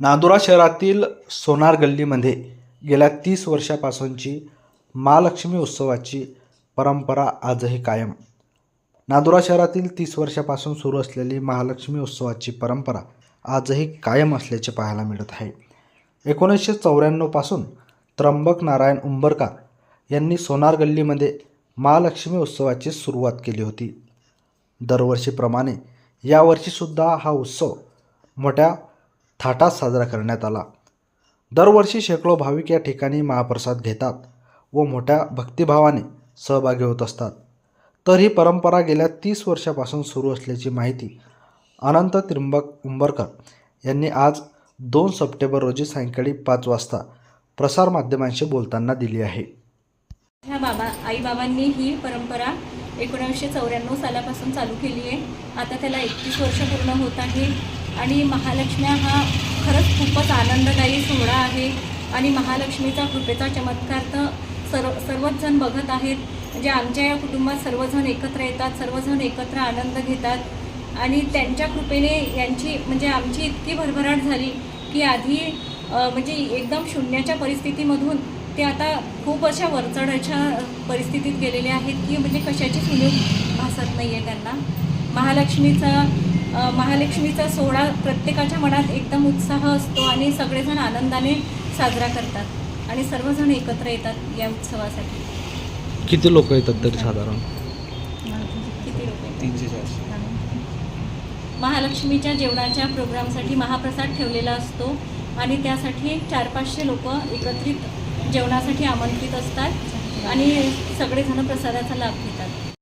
नांदुरा शहरातील सोनार गल्लीमध्ये गेल्या तीस वर्षापासूनची महालक्ष्मी उत्सवाची परंपरा आजही कायम. नांदुरा शहरातील तीस वर्षापासून सुरू असलेली महालक्ष्मी उत्सवाची परंपरा आजही कायम असल्याचे पाहायला मिळत आहे. एकोणीसशे चौऱ्याण्णवपासून त्र्यंबक नारायण उंबरकर यांनी सोनार गल्लीमध्ये महालक्ष्मी उत्सवाची सुरुवात केली होती. दरवर्षीप्रमाणे यावर्षीसुद्धा हा उत्सव मोठ्या थाटात साजरा करण्यात आला. दरवर्षी शेकडो भाविक या ठिकाणी महाप्रसाद घेतात व मोठ्या भक्तिभावाने सहभागी होत असतात. तर ही परंपरा गेल्या तीस वर्षापासून सुरू असल्याची माहिती अनंत त्रिंबक उंबरकर यांनी आज दोन सप्टेंबर रोजी सायंकाळी पाच वाजता प्रसारमाध्यमांशी बोलताना दिली आहे. ह्या बाबा आईबाबांनी ही परंपरा एकोणीसशे चौऱ्याण्णव सालापासून चालू केली आहे. आता त्याला एकतीस वर्ष पूर्ण होत आहे. आणि महालक्ष्म्या हा खरंच खूपच आनंददायी सोहळा आहे. आणि महालक्ष्मीचा कृपेचा चमत्कार तर सर्व सर्वच जण बघत आहेत. म्हणजे आमच्या या कुटुंबात सर्वजण एकत्र येतात सर्वजण एकत्र आनंद घेतात. आणि त्यांच्या कृपेने यांची म्हणजे आमची इतकी भरभराट झाली की आधी म्हणजे एकदम शून्याच्या परिस्थितीमधून ते आता खूप अशा वरचढाच्या परिस्थितीत गेलेले आहेत की म्हणजे कशाची उणीव भासत नाही आहे त्यांना. महालक्ष्मीचा महालक्ष्मीचा सोहळा प्रत्येकाच्या मनात एकदम उत्साह असतो आणि सगळेजण आनंदाने साजरा करतात आणि सर्वजण एकत्र येतात या उत्सवासाठी. किती लोक येतात तरी साधारण? किती लोक महालक्ष्मीच्या जेवणाच्या प्रोग्रामसाठी महाप्रसाद ठेवलेला असतो आणि त्यासाठी चार पाचशे लोक एकत्रित जेवणासाठी आमंत्रित असतात आणि सगळेजण प्रसादाचा लाभ घेतात.